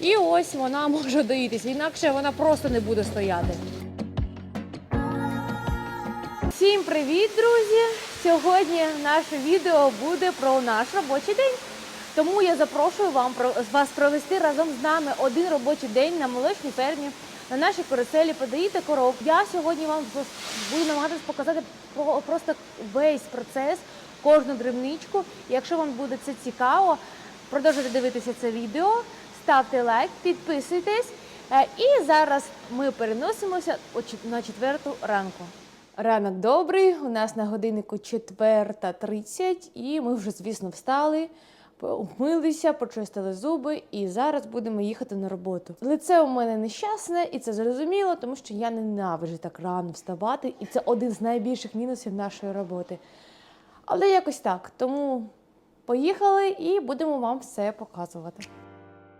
І ось вона може доїтися, інакше вона просто не буде стояти. Всім привіт, друзі! Сьогодні наше відео буде про наш робочий день. Тому я запрошую вам вас провести разом з нами один робочий день на молочній фермі, на нашій каруселі, подаїти коров. Я сьогодні вам буду намагатися показати просто весь процес, кожну дрібничку. Якщо вам буде це цікаво, продовжуйте дивитися це відео, ставте лайк, підписуйтесь. Е, І зараз ми переносимося на четверту ранку. Ранок добрий, у нас на годиннику 4.30 і ми вже, звісно, встали, вмилися, почистили зуби і зараз будемо їхати на роботу. Лице у мене нещасне, і це зрозуміло, тому що я ненавиджу так рано вставати, і це один з найбільших мінусів нашої роботи. Але якось так. Тому поїхали і будемо вам все показувати.